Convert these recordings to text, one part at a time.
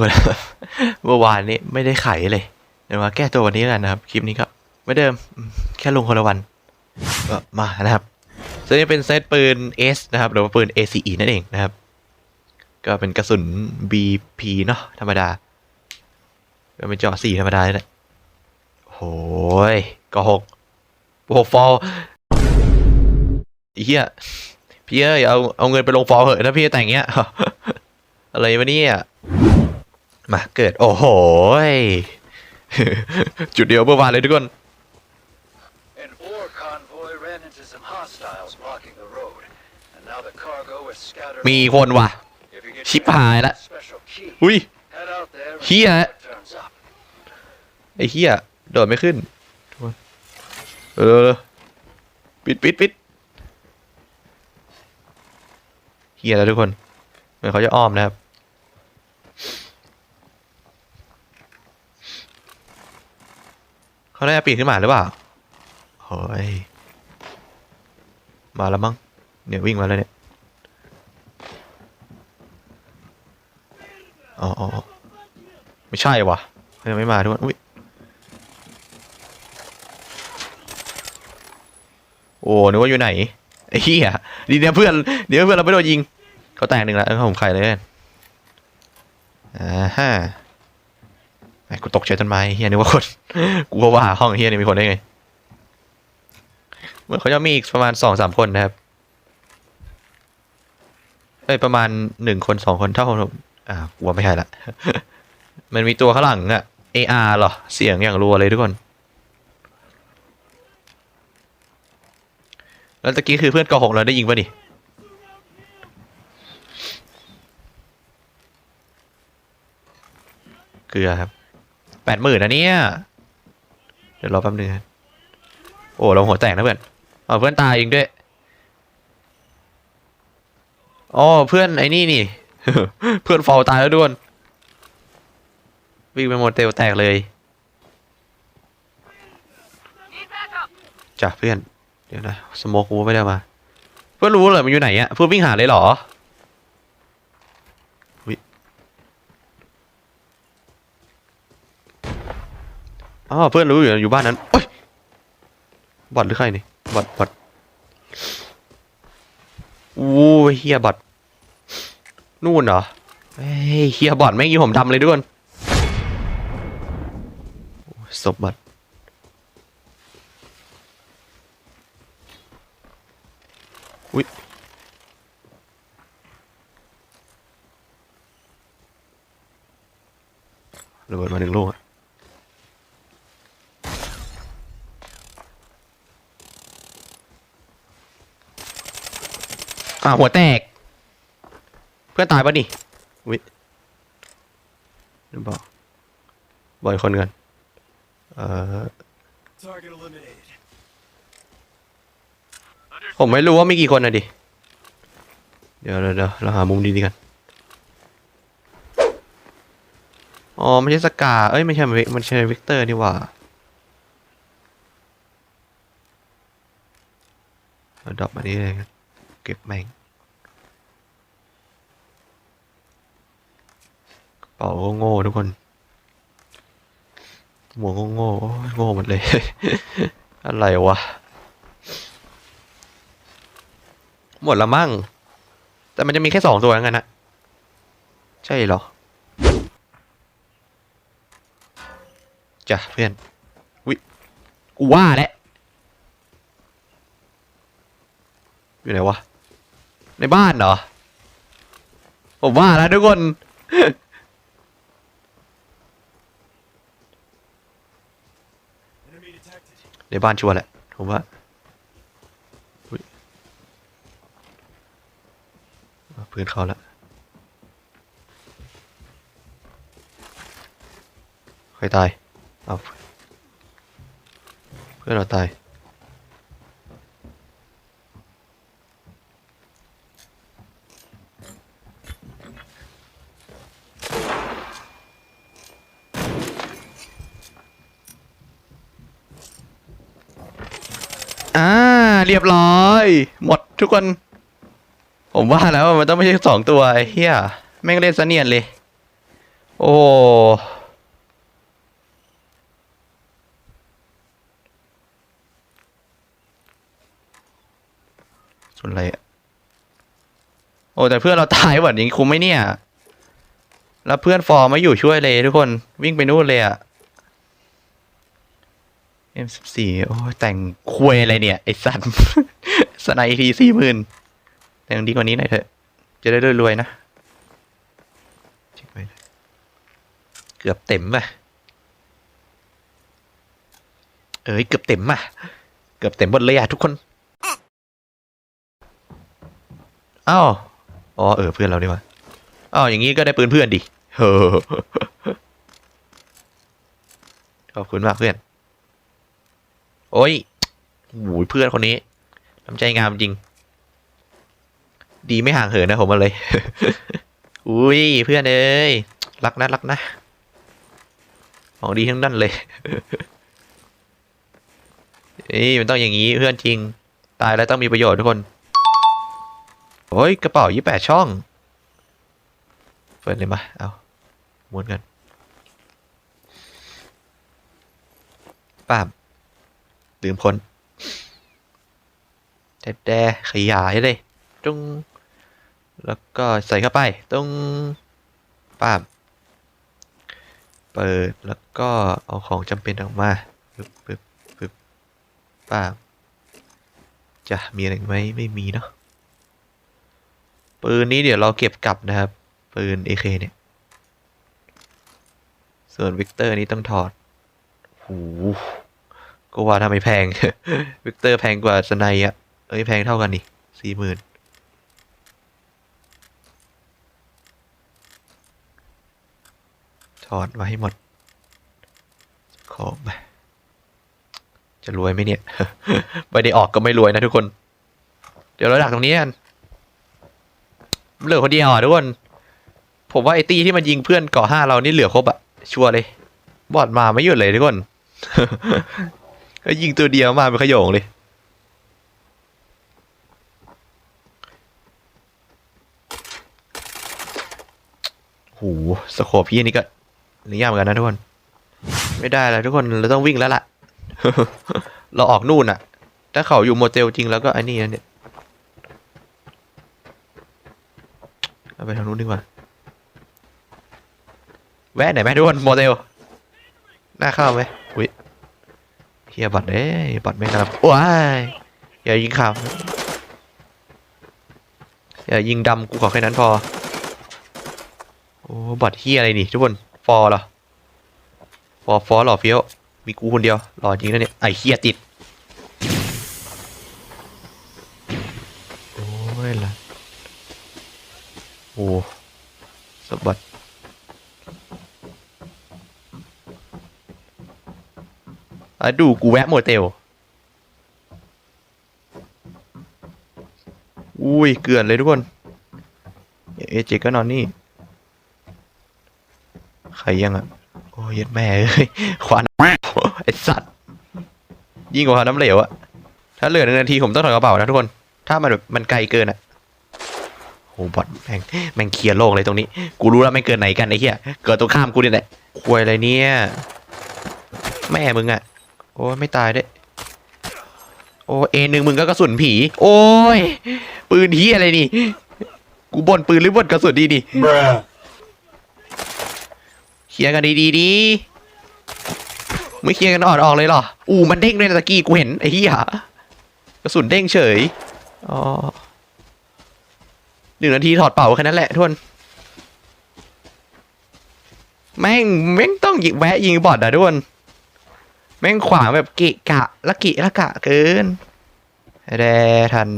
คนเมื่อวานนี้ไม่ได้ไขเลยเดี๋ยวมาแก้ตัววันนี้แล้วกันนะครับ คลิปนี้ก็ไม่เดิมแค่ลงคนละวันก็มานะครับซึ่งนี้เป็นเซตปืน S นะครับหรือว่าปืน ACE นั่นเองนะครับ ก็เป็นกระสุน BP เนาะธรรมดา ก็เป็นเจาะสี่ธรรมดาเลยแหละโอ้ยก็หกหกฟอลอีเหี้ยพี่เอ้ยเอาเอาเงินไปลงฟอลเหอะถ้าพี่จะแต่งเงี้ยอะไรวะเนี่ย มาเกิด โอ้โหยจุดเดียวเมื่อวานเลยทุกคน An ore convoy ran into some hostiles blocking the road, and now the cargo is scattered. มีคนว่ะ If you get ชิบหายละ special key, อุ้ย head out there and เฮีย see what turns up. ไอ้เฮียโดดไม่ขึ้นทุกคนเออปิดปิดปิดเฮียแล้วทุกคนเหมือนเขาจะอ้อมนะครับ เขาได้ปีนขึ้นมาหรือเปล่าเฮ้ยมาแล้วมั้งเนี่ยวิ่งมาแล้วเนี่ยอ๋อไม่ใช่วะยังไม่มาทุกคนอุ้ยโอ้นึกว่าอยู่ไหนไอ้เหี้ยดีเนี่ยเพื่อนเดี๋ยวเพื่อนเราไม่โดนยิงเขาแตกหนึ่งแล้วเออผมใครเลยกันอ่าฮะ กูตกใจต้นไม้เฮียนึกว่าคน กูก็ว่าห้องเฮียนี่มีคนได้ไง เหมือนเขาจะมีอีกประมาณสองสามคนนะครับเอ้ยประมาณหนึ่งคนสองคนเท่าผมอ่ากลัวไม่ใช่ละ มันมีตัวข้างหลังอะ AR เหรอ เสียงอย่างรัวเลยทุกคน แล้วตะกี้คือเพื่อนกหกเราได้ยิงป่ะนี่เกลือครับ แปดหมื่นนะเนี่ย เดี๋ยวรอแป๊บนึงโอ้เราหัวแตกนะเพื่อนเอาเพื่อนตายเองด้วยอ๋อเพื่อนไอ้นี่นี่ เพื่อนฟอลตายแล้วด้วนวิ่งไปหมดเตลแตกเลยจ้ะเพื่อน เดี๋ยวนะสโมกกูไม่ได้มา เพื่อนรู้เลยมันอยู่ไหนอะเพื่อนวิ่งหาเลยเหรอ อ๋อเพื่อนรู้อยู่อยู่บ้านนั้นโอ้ยบอดหรือใครนี่บอดบอดอู้ยเฮียบอดนู่นเหรอเฮ้ยเฮียบอดไม่งยิงผมดำเลยด้วยโอ้ยศพบอดระเบิดมาหนึ่งลูกอะ อ่าหัวแตก เพื่อนตายปะนี่วิเดี๋ยวบอกบอยคนกันเออผมไม่รู้ว่ามีกี่คนนะดิ เดี๋ยวเดี๋ยวเราหามุมดีๆกัน อ๋อ ไม่ใช่สกา เอ้ย ไม่ใช่ มันใช่วิกเตอร์นี่ว่าเอาดรอปอันนี้เลยกันเก็บแม่งกระเป๋าก็โง่ทุกคน หมวกก็โง่โอ้ยโง่หมดเลย อะไรวะ หมดละมั่ง แต่มันจะมีแค่สองตัวงั้นนะ ใช่เหรอจ้ะเพื่อนวิกูว่าแหล้วอยู่ไหนวะ ในบ้านเหรอ ผมว่าแล้วทุกคน ในบ้านชัวร์แหละ ผมว่าอุ๊ยเอาปืนเขาละใครตาย เอาเพื่อนเราตาย อ่า เรียบร้อย หมดทุกคน ผมว่าแล้วมันต้องไม่ใช่สองตัวเฮียแม่งเล่นเสนียนเลย โอ้ส่วนอะไรอะโอ้แต่เพื่อนเราตายแบบนี้คุ้มไหมเนี่ย แล้วเพื่อนฟอร์มไม่อยู่ช่วยเลยทุกคนวิ่งไปนู่นเลยอะ M14 โอ้แต่งควยอะไรเนี่ย ไอ้สัตว์สไนทีสี่หมื่นแต่งดีกว่านี้หน่อยเถอะ จะได้รวยๆนะเกือบเต็มป่ะ เอ้ยเกือบเต็มอะ เกือบเต็มหมดเลยอะทุกคนอ้าวอ๋อเออเพื่อนเราดีว่าอ้าวอย่างงี้ก็ได้ปืนเพื่อนดิเฮ้อขอบคุณมากเพื่อน โอ้ยโอ้ยเพื่อนคนนี้น้ำใจงามจริง ดีไม่ห่างเหินนะผมมาเลย อุ้ยเพื่อนเอ้ยรักนะรักนะของดีทั้งนั้นเลยเอ้ยมันต้องอย่างนี้เพื่อนจริง ตายแล้วต้องมีประโยชน์ทุกคนโอ้ยกระเป๋ายี่แปดช่องเปิดเลยมาเอาม้วนกันป้าม ลืมคนแต่แดขยายเลยจุ้งแล้วก็ใส่เข้าไปตรงป้าบเปิดแล้วก็เอาของจำเป็นออกมาปึ๊บปึ๊บปึ๊บป้าบจะมีอะไรไหมไม่มีเนาะปืนนี้เดี๋ยวเราเก็บกลับนะครับ ปืน AK เนี่ย ส่วนวิกเตอร์นี้ต้องถอดโห ก็ว่าทำไมแพง วิกเตอร์แพงกว่าสไนอะเอ้ยแพงเท่ากันนี่สี่หมื่นถอดมาให้หมด ของไปจะรวยไหมเนี่ย ไม่ได้ออกก็ไม่รวยนะทุกคน เดี๋ยวเราดักตรงนี้กันเหลือคนเดียวอะทุกคน ผมว่าไอตีที่มันยิงเพื่อนก่อห้าเรานี่เหลือครบอะชัวร์เลย บอดมาไม่หยุดเลยทุกคน ก็ยิงตัวเดียวมาเป็นขยงเลยโหสโคปพี่นี่ก็นี่ยากเหมือนกันนะทุกคน ไม่ได้แล้วทุกคนเราต้องวิ่งแล้วล่ะ เราออกนู่นอะถ้าเขาอยู่โมเตลจริงแล้วก็ไอ้นี่นะเนี่ยเอาไปทางนู้นดีกว่า แวะไหนไหมทุกคนโมเตลน่าเข้าไหมอุ้ย เฮียบัตรเอ้ยบัตรไม่กระว้ายอย่ายิงขาวอย่ายิงดำกูขอแค่นั้นพอ โอ้บัตรเฮียอะไรนี่ทุกคนฟอร์เหรอฟอร์ฟอร์หล่อเฟี้ยวมีกูคนเดียวหล่อจริงนะเนี่ยไอเฮียติดโอ้ยละโอ้สะบัด อะดูกูแวะโมเตล อุ้ย เกือนเลยทุกคน เอเจก็นอนนี่ ใครยังอะ โอ้ยแม่เอ้ยควันไอสัตว์ ยิ่งกว่าน้ำเหลวอะถ้าเหลือหนึ่งนาทีผมต้องถอดกระเป๋านะทุกคน ถ้ามันแบบมันไกลเกินอะโหบอดแม่งแม่งเคลียร์โลกเลยตรงนี้ กูรู้แล้วไม่งเกินไหนกันไอ้เหี้ย เกิดตรงข้ามกูนี่แหละควยอะไรเนี่ย แม่มึงอะ อ้ยไม่ตายด้วยโอ้เอหนึ่งมึงก็กระสุนผี โอ้ย ปืนที่อะไรนี่ กูบ่นปืนหรือบ่นกระสุนดีดิ Bruh. เคลียร์กันดีดีๆดีไม่เคลียร์กันอ่อนออกเลยเหรอ อู้มันเด้งด้วยนะตะกี้กูเห็นไอ้เหี้ยกระสุนเด้งเฉย อ๋อหนึ่งนาทีถอดเป่าแค่นั้นแหละทุกคนแม่งแม่งต้องยิงแวะยิงบอดอะทุกคน แม่งขวางแบบเกะกะละกิละกะเกินแดทัน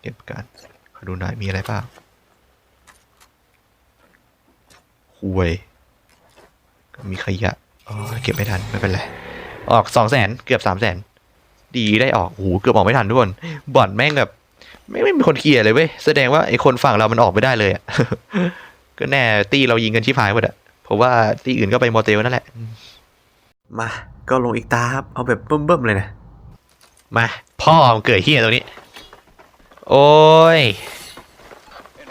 เก็บกันขอดูหน่อยมีอะไรเปล่าคุยมีขยะอ๋อเก็บไม่ทันไม่เป็นไร ออกสองแสนเกือบสามแสนดีได้ออกโอ้โหเกือบออกไม่ทันทุกคนบ่อนแม่งแบบไม่ไม่มีคนเคลียร์เลยเว้ยแสดงว่าไอ้คนฝั่งเรามันออกไม่ได้เลยอะก็แน่ตีเรายิงกันชิพายหมดอะ เพราะว่าตีอื่นก็ไปโมเตลนั่นแหละ มา ก็ลงอีกตาครับ เอาแบบเบิ่มๆเลยนะ มา พ่อมันเกิดเฮียตรงนี้ โอ้ย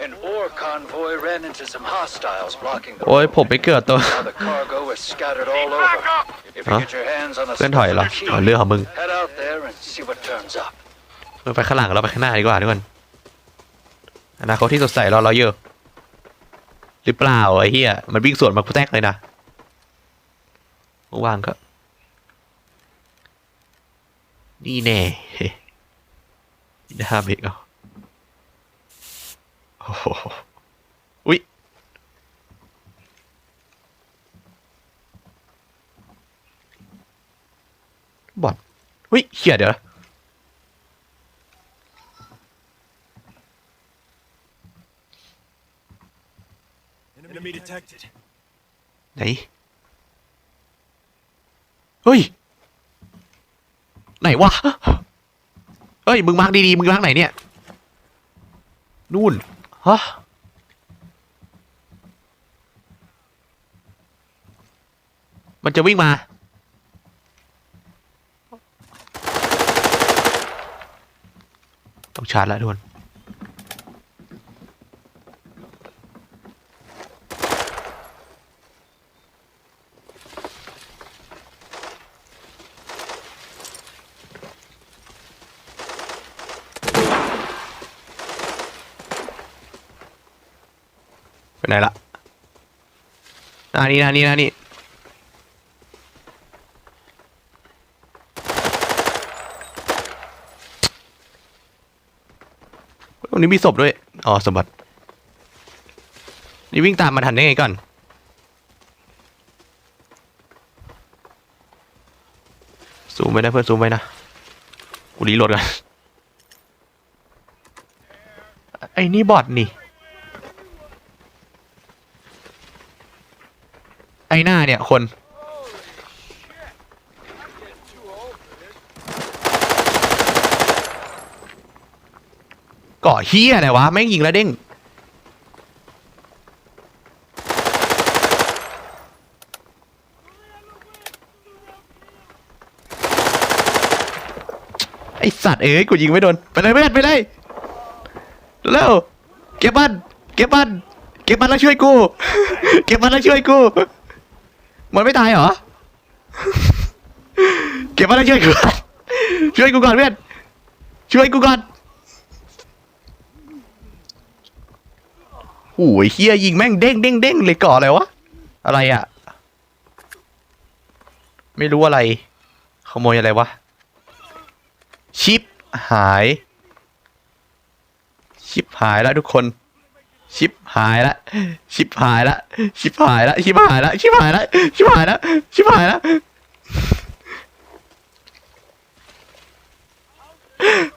An ore convoy ran ran into some hostiles blocking the โอ้ย road. ผมไปเกิดตัว Now the cargo is scattered all over. If you Huh? get your hands on a เพื่อนถอยเหรอ specific อ๋อ key, เรื่องของมึง head out there and see what turns up. เราไปข้างหลังเราไปข้างหน้าดีกว่าทุกคนอนาคตที่สดใสรอเราเยอะ หรือเปล่าไอ้เหี้ยมันวิ่งสวนมากูแตกเลยนะวางก็ นี่แน่ห้าเบรกเอาโอ้โหอุ๊ยบอดอุ๊ยเขียเดี๋ยว Enemy detected. ไหน เฮ้ย ไหนวะ เฮ้ย มึงมาร์กดีๆ มึงมาร์กไหนเนี่ย นู่น ฮะ มันจะวิ่งมา ต้องชาร์จแล้วทุกคน ไหนละหนนี่หนานี่หนานี่ตรงนี้มีศพด้วย อ๋อสมบัติ นี่วิ่งตามมาทันได้ไงก่อน ซูมไปนะเพื่อนซูมไปนะ กูรีโหลดกัน ไอ้นี่บอทนี่ ไอ้ หน้าเนี่ยคนกาะเฮียอะไรวะ แม่งยิงแล้วเด้ง ไอสัตว์เอ้ย กูยิงไม่โดน ไปเลยเพื่อนไปเลยเร็วเก็บมันเก็บมันเก็บมันแล้วช่วยกู เก็บมันแล้วช่วยกู มันไม่ตายเหรอ เก็บมันแล้วช่วยกูช่วยกูก่อนเพื่อนช่วยกูก่อนโอ้ยเฮียยิงแม่งเด้งเด้งเด้งเลยก่ออะไรวะ อะไรอะ ไม่รู้อะไร ขโมยอะไรวะ ชิปหาย ชิปหายแล้วทุกคน ชิปหายละ ชิปหายละ ชิปหายละ ชิปหายละ ชิปหายละ ชิปหายละ ชิปหายละ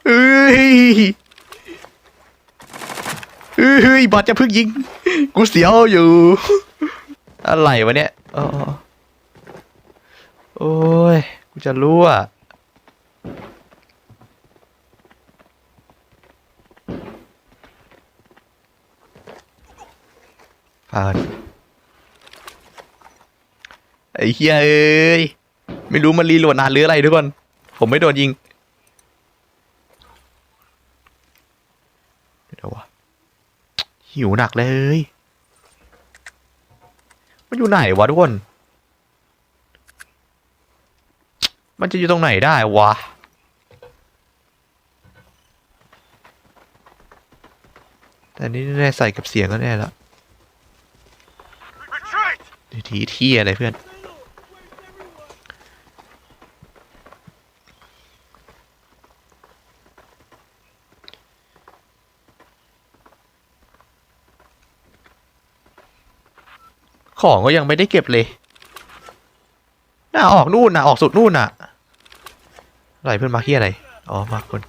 เอ้ยเอ้ยบอสจะพึ่งยิง กูเสียวอยู่ อะไรวะเนี่ยอ๋อโอ้ย กูจะรู้อะ ผ่านไอ้เฮียเอ้ยไม่รู้มันรีโหลดนานหรืออะไรทุกคนผมไม่โดนยิงเดี๋ยววะหิวหนักเลยมันอยู่ไหนวะทุกคน มันจะอยู่ตรงไหนได้วะแต่นี่แน่ใส่กับเสียงก็แน่แล้ว ทีที่อะไรเพื่อน ของก็ยังไม่ได้เก็บเลยน่าออกนู่นน่ะ ออกสุดนู่นน่ะ อะไรเพื่อนมาเคียอะไร อ๋อ มาคน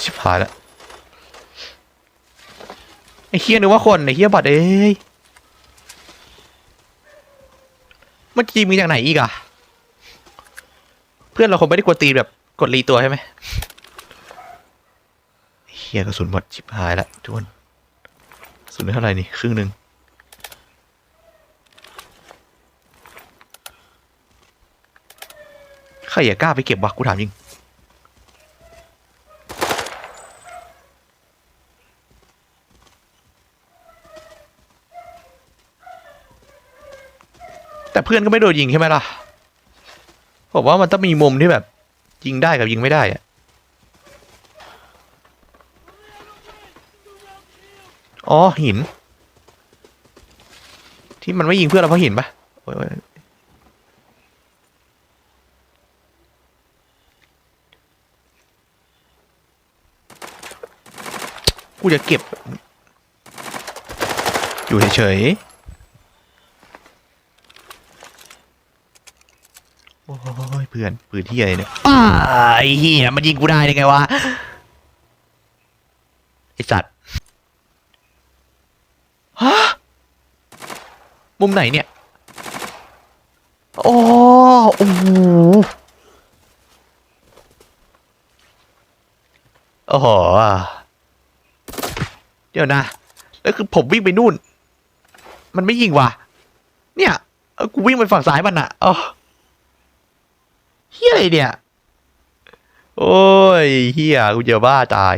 ชิบหายแล้ว ไอ้เฮียนึกว่าคนไอ้เฮียบอดเอ้ยเมื่อกี้มีจากไหนอีกอะเพื่อนเราคงไม่ได้กดตีแบบกดรีตัวใช่ไหมเฮียกระสุนหมดชิบหายละทุกคนกระสุนได้เท่าไหร่นี่ครึ่งหนึ่งใครอย่ากล้าไปเก็บวะกูถามจริง เพื่อนก็ไม่โดนยิงใช่ไหมล่ะผมว่ามันต้องมีมุมที่แบบ ยิงได้กับยิงไม่ได้อะอ๋อหิน ที่มันไม่ยิงเพื่อนเราเพราะหินปะโอ๊ยโอ๊ยกูจะเก็บ อยู่เฉยๆ โอ้ยเพื่อนปืนที่อะไรเนี่ยอ้าไอ้เหี้ยมันยิงกูได้ได้ไงวะไอสัตว์ฮะมุมไหนเนี่ยโอ้โอ้โหโอ้โหเดี๋ยวนะแล้วคือผมวิ่งไปนู่น มันไม่ยิงว่ะ เนี่ย กูวิ่งไปฝั่งซ้ายมันอะอ๋อ เฮียอะไรเนี่ย โอ้ยเฮียกูจะบ้าตาย